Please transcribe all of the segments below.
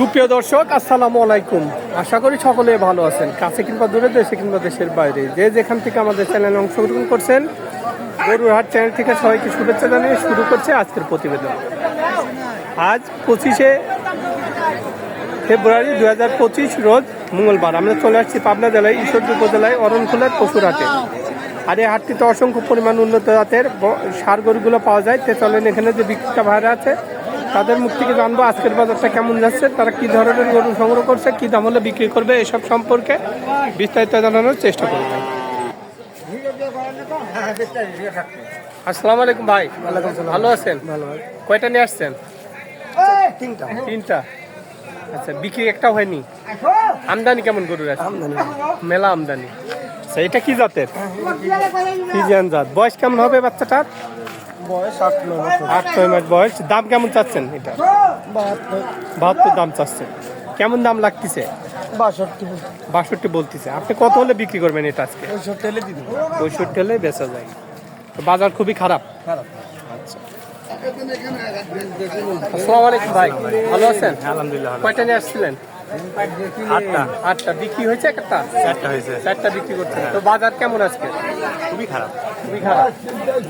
সুপ্রিয় দর্শক, আসসালামু আলাইকুম। আশা করি সকলে ভালো আছেন। কাছে কিংবা দূরে দেশে কিংবা দেশের বাইরে। যে যেখান থেকে আমাদের চ্যানেলে অংশগ্রহণ করছেন গরুর হাট চ্যানেল থেকে সবাইকে শুভেচ্ছা জানিয়ে শুরু করছে আজকের প্রতিবেদন। আজ পঁচিশে ফেব্রুয়ারি দু হাজার পঁচিশ রোজ মঙ্গলবার। আমরা চলে আসছি পাবনা জেলায়, ঈশ্বরদী উপজেলায় অরণখোলার পশুর হাটে আর এই হাটটিতে অসংখ্য পরিমাণ উন্নত জাতের ষাঁড় গরুগুলো পাওয়া যায়। তে চলেন এখানে যে বিক্রেতা ভাড়া আছে তাদের মুখ থেকে জানব আজকের বাজারটা কেমন যাচ্ছে তারা কি ধরনের গরু সংগ্রহ করছে কি দাম হলে বিক্রি করবে এসব সম্পর্কে বিস্তারিত জানানোর চেষ্টা করবে। আসসালামু আলাইকুম ভাই। ভালো আছেন? ভালো কয়টা নিয়ে আসছেন? তিনটা। তিনটা? আচ্ছা বিক্রি একটা হয়নি? আমদানি কেমন গরুর আছে? মেলা আমদানি। আচ্ছা এটা কি জাতের? ফিজিয়ান জাত। বয়স কেমন হবে বাচ্চাটার? আট ছয় মাস বয়স। দাম কেমন চাচ্ছেন এটা? বাহাত্তর। দাম চাচ্ছেন। কেমন দাম লাগতেছে? বাষট্টি। বাষট্টি বলতেছে। আপনি কত হলে বিক্রি করবেন এটা আজকে? পঁয়ষট্টি হলে বেচা যায়। তো বাজার খুবই খারাপ। খারাপ। আসসালামু আলাইকুম ভাই। ভালো আছেন? আলহামদুলিল্লাহ কয়টা নিয়ে আসছিলেন? আটটা। আটটা। বিক্রি হয়েছে একটা? চারটা হয়েছে। চারটা বিক্রি তো বাজার কেমন আজকে? খুবই খারাপ। খুবই খারাপ।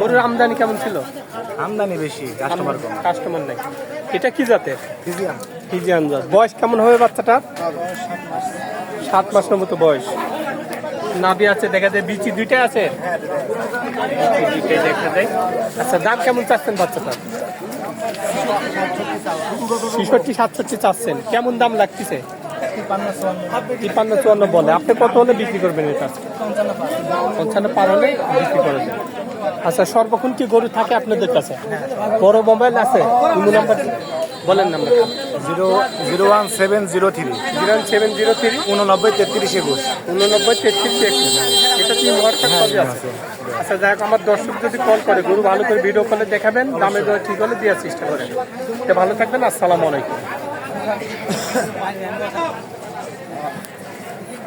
গরুর আমদানি কেমন ছিল? আমদানি বেশি কাস্টমার কম। কাস্টমার নাই। এটা কি জাতের? ফিজিয়াম ফিজিয়ান জাত। বয়স কেমন হবে বাচ্চাটার? সাত মাসের মতো বয়স। নাভি আছে, দেখা যায় বিচি দুইটা আছে। আচ্ছা দাম কেমন চাচ্ছেন বাচ্চা স্যার ছিষট্টি, সাতষট্টি চাচ্ছেন। কেমন দাম লাগতেছে? তিপান্ন চুয়ান্ন বলে। আপনি কত হলে বিক্রি করবেন এটা? পঞ্চান্ন পার হলে বিক্রি করে দেন। আচ্ছা সর্বক্ষণ কি গরু থাকে আপনাদের কাছে? বড় মোবাইল আছে? ইমো নাম্বার বলেন number zero zero one seven zero three. Zero seven zero three. উননব্বই তেত্রিশ একুশ। উননব্বই তেত্রিশ একুশ। এটা কি হোয়াটসঅ্যাপ কবে আছে? আচ্ছা যাই হোক আমার দর্শক যদি কল করে গরু ভালো করে ভিডিও কলে দেখাবেন দামে দর ঠিক হলে দেওয়ার চেষ্টা করেন। তো ভালো থাকবেন আসসালামু আলাইকুম।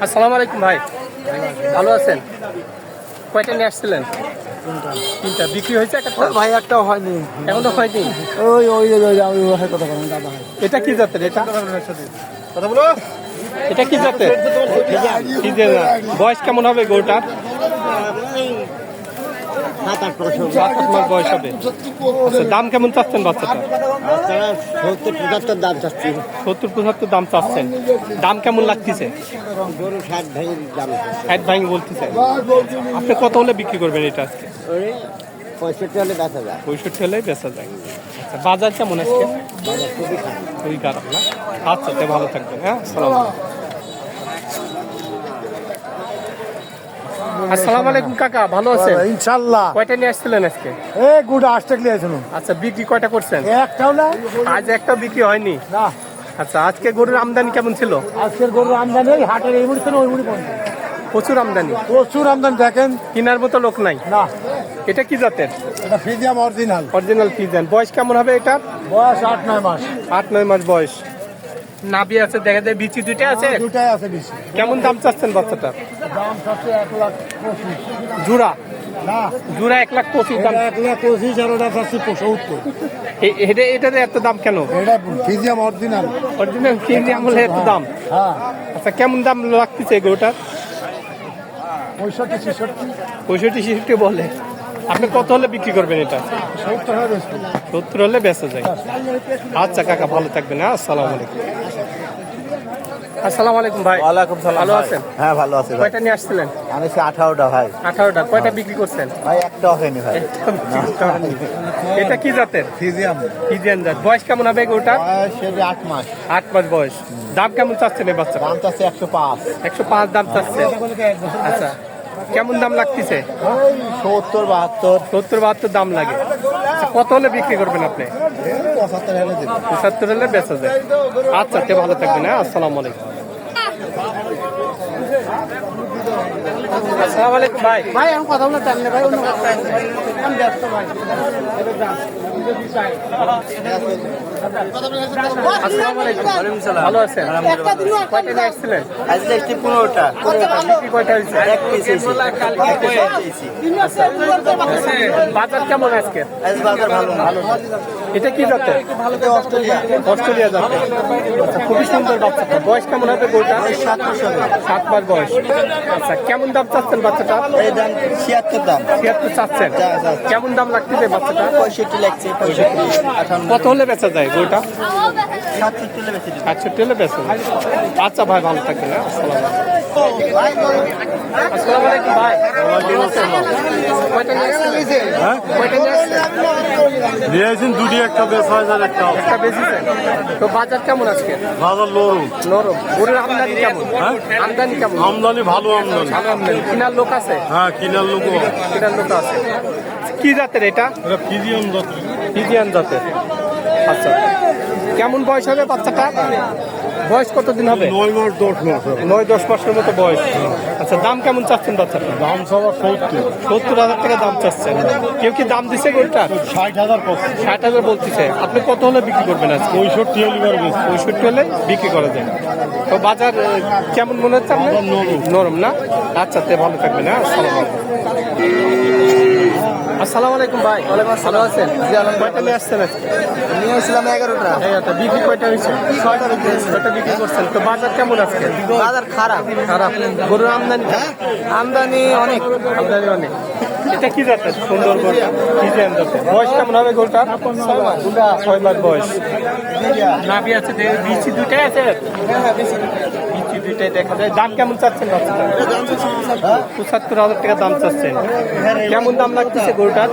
আসসালামু আলাইকুম ভাই। ভালো আছেন? কয়টা নিয়ে আসছিলেন? তিনটা। বিক্রি হয়েছে একটা ভাই একটাও হয়নি। এখনও হয়নি? ওই ওই কথা বলেন দাদা এটা কি জাতের এটা? কথা বলো। এটা কি জাতের? কি জাতের? বয়স কেমন হবে গরুটার? আচ্ছা দাম কেমন চাচ্ছেন বাচ্চাটা? সত্তর দাম সত্তর দাম চাচ্ছেন। দাম কেমন ভাঙি আপনি কত হলে বিক্রি করবেন এটা আজকে? পঁয়ষট্টি হলে বেচা যায়। পঁয়ষট্টি হলে আচ্ছা বাজার কেমন আজকে? আচ্ছা ভালো থাকবেন হ্যাঁ? আসসালামু আলাইকুম কাকা ভালো আছেন? ইনশাল্লাহ কয়টা নিয়ে আসছিলেন আজকে? এ গুড আসতে গেলে আসুন আচ্ছা বিক্রি কয়টা করছেন? একটাও না। আজ একটা বিক্রি হয়নি? না। আচ্ছা আজকে গরুর আমদানি কেমন ছিল? আজকের গরু আমদানি ওই হাটের এই মুড়ি ওই মুড়ি প্রচুর আমদানি? প্রচুর আমদানি দেখেন। কেনার মতো লোক নাই? না। এটা কি জাতের? এটা ফিজিয়াম অরিজিনাল। অরিজিনাল ফিজেন বয়স কেমন হবে এটা বয়স আট নয় মাস। আট নয় মাস বয়স। নাভি আছে দেখা যায় বিচি দুইটা আছে? দুটাই আছে বেশি কেমন দাম চাচ্ছেন বাচ্চাটা? দাম সবচে এক লাখ পঁচিশ। জুড়া? না। জুড়া এক লাখ পঁচিশ দাম। এটা এক লাখ পঁচিশ আর ওটা চাচ্ছি সত্তর এটা এটাতে এত দাম কেন? এটা ফিজিয়াম অরিজিনাল। অরিজিনাল কিনলে আমলে এত দাম। হ্যাঁ আচ্ছা কেমন দাম লাগতেছে গরুটার পঁয়ষট্টি ছেষট্টি। পঁয়ষট্টি ছেষট্টি বলে। আপনি কত হলে বিক্রি করবেন এটা? সত্তর হলে বেচা যায়। আচ্ছা কাকা ভালো থাকবেন হ্যাঁ? আসসালামু আলাইকুম। আসসালামু আলাইকুম ভাই। ওয়ালাইকুম সালাম ভালো আছেন? হ্যাঁ ভালো আছে কয়টা নিয়ে আসছিলেন? আমি সে আঠারোটা ভাই। আঠারোটা। কয়টা বিক্রি করছেন? ভাই হয়নি ভাই। এটা কি জাতের? ফিজিয়াম ফিজিয়ান জাত। বয়স কেমন হবে ওটা মাস। আট মাস বয়স। দাম কেমন চাচ্ছেন এই বাচ্চাটা দাম চাচ্ছে একশো পাঁচ। একশো পাঁচ দাম চাচ্ছে। আচ্ছা। কেমন দাম লাগতেছে? সত্তর বাহাত্তর। সত্তর বাহাত্তর দাম লাগে। আচ্ছা, কত হলে বিক্রি করবেন আপনি? পঁচাত্তর হলে পঁচাত্তর হলে বেচা যায়। আচ্ছা তে ভালো থাকবেন হ্যাঁ? আসসালামু আলাইকুম। আসসালামু আলাইকুম ভাই। ভাই আমি কথা বলে জানলে ভাই অন্য কথা আমি ব্যস্ত ভাই। ভালো আছেন কয়টা নিয়ে আসছিলেন আজকে একটি পনেরোটা কয়টা হয়েছে এক পিস বাজার কেমন আজকে? বাজার ভালো ভালো এটা কি জাতের? অস্ট্রেলিয়া। জাতের। আচ্ছা খুবই সুন্দর বাচ্চাটা। বয়স কেমন হবে গোটা সাত বছর সাত মাস বয়স। আচ্ছা কেমন দাম চাচ্ছেন বাচ্চাটা? এই দাম ছিয়াত্তর দাম। ছিয়াত্তর চাচ্ছেন। কেমন দাম লাগতেছে বাচ্চাটা? পঁয়ষট্টি লাগছে। কত হলে বেচা যায় গোটা সাতষট্টি হলে বেচা যায়। আচ্ছা হলে বেচা যায়। আচ্ছা ভাই ভালো থাকবে আসসালাম আলাইকুম। ভাই কয়টা নিয়ে দুটি একটা বেশ হাজার একটা একটা বেশিছেন তো বাজার কেমন আজকে? বাজার লরুন নরম। গরুর আমদানি কেমন? হ্যাঁ? আমদানি কেমন? আমদানি ভালো আমদানি। ভালো আমদানি। কিনার লোক আছে? হ্যাঁ কিনার লোক কিনার লোক আছে। কি জাতের এটা? ফিজিয়াম যাত্রী ফিজিয়ান জাতের। আচ্ছা। কেমন বয়স হবে বাচ্চাটা? বয়স কতদিন হবে? নয় মাস দশ মাস নয় দশ মাসের মতো বয়স। আচ্ছা দাম কেমন চাচ্ছেন বাচ্চাটা? দাম সবার সত্তর। সত্তর হাজার টাকা দাম চাচ্ছেন। কেউ কি দাম দিছে গরুটা ষাট হাজার ষাট হাজার বলতেছে। আপনি কত হলে বিক্রি করবেন আজকে? পঁয়ষট্টি বেশি পঁয়ষট্টি হলে বিক্রি করা যায়। তো বাজার কেমন মনে হচ্ছে আপনার? নরম। নরম না? আচ্ছা তে ভালো থাকবেন হ্যাঁ? আসসালামু আলাইকুম। আসসালামু আলাইকুম ভাই। ওয়ালাইকুম ভালো আছেন? কয়টা নিয়ে আসছেন আজকে? নিয়ে আসলাম এগারোটা। এই একটা বিক্রি কয়টা হয়েছে? ছয়টা বিক্রি ছয়টা বিক্রি করছেন। তো বাজার কেমন আজকে? বাজার খারাপ। খারাপ। গরুর আমদানি আমদানি অনেক। আমদানি অনেক। এটা কি জাতের? সুন্দর জাতের? বয়স কেমন হবে গরুটা? ছয় মাস। বয়স। নাভি আছে। বিচি দুটাই আছে? বিচি দুটাই দেখা যায়। দাম কেমন চাচ্ছেন পঁচাত্তর হাজার টাকা দাম চাচ্ছেন। কেমন দাম লাগতেছে গরুটার?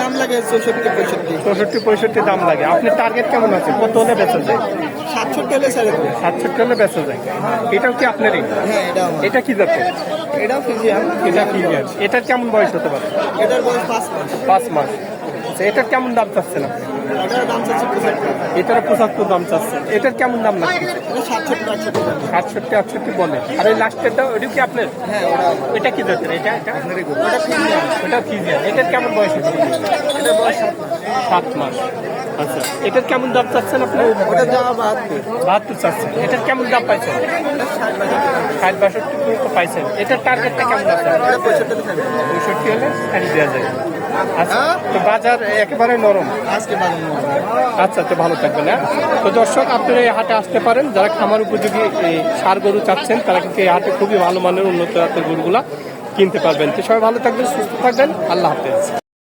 দাম লাগে চৌষট্টি পঁয়ষট্টি চৌষট্টি পঁয়ষট্টি দাম লাগে। আপনার টার্গেট কেমন আছে? কত হলে বেচা যায়? সাতষট্টি হলে সাতষট্টি হলে বেচা যায়। এটাও কি আপনারই? এটা কি জাতের? এটাও ফিজিয়াম এটা কি এটার কেমন বয়স হতে পারে? এটার বয়স পাঁচ মাস। পাঁচ মাস। আচ্ছা এটার কেমন দাম চাচ্ছেন আপনি? এটার পঁচাত্তর। দাম চাচ্ছেন এটার কেমন দাম লাগছে সাতষট্টি আটষট্টি। দাম। বলে। আর ওই লাস্টেরটা ওইটা কি আপনার? হ্যাঁ ওটা। এটা কি জাতের? এটা এটা? ওটা ফিজিয়ান। এটার কেমন বয়স বয়স সাত মাস। আচ্ছা এটার কেমন দাম চাচ্ছেন আপনি? ওটার দাম বাহাত্তর। বাহাত্তর চাচ্ছেন। এটার কেমন দাম পাইছেন? এটা ষাট বাষট্টি। ষাট পাইছেন। এটার টার্গেটটা কেমন আছে? এটা পঁয়ষট্টি হলে ছাড়ি দেওয়া যায় তো বাজার একেবারে নরম। আজকে বাজার নেই। আচ্ছা তো ভালো থাকবেন হ্যাঁ? তো দর্শক আপনারা এই হাটে আসতে পারেন। যারা খামার উপযোগী সার গরু চাচ্ছেন তারা কিন্তু এই হাটে খুবই ভালো মানের উন্নত জাতের গরুগুলা কিনতে পারবেন। তো সবাই ভালো থাকবেন সুস্থ থাকবেন। আল্লাহ হাফেজ।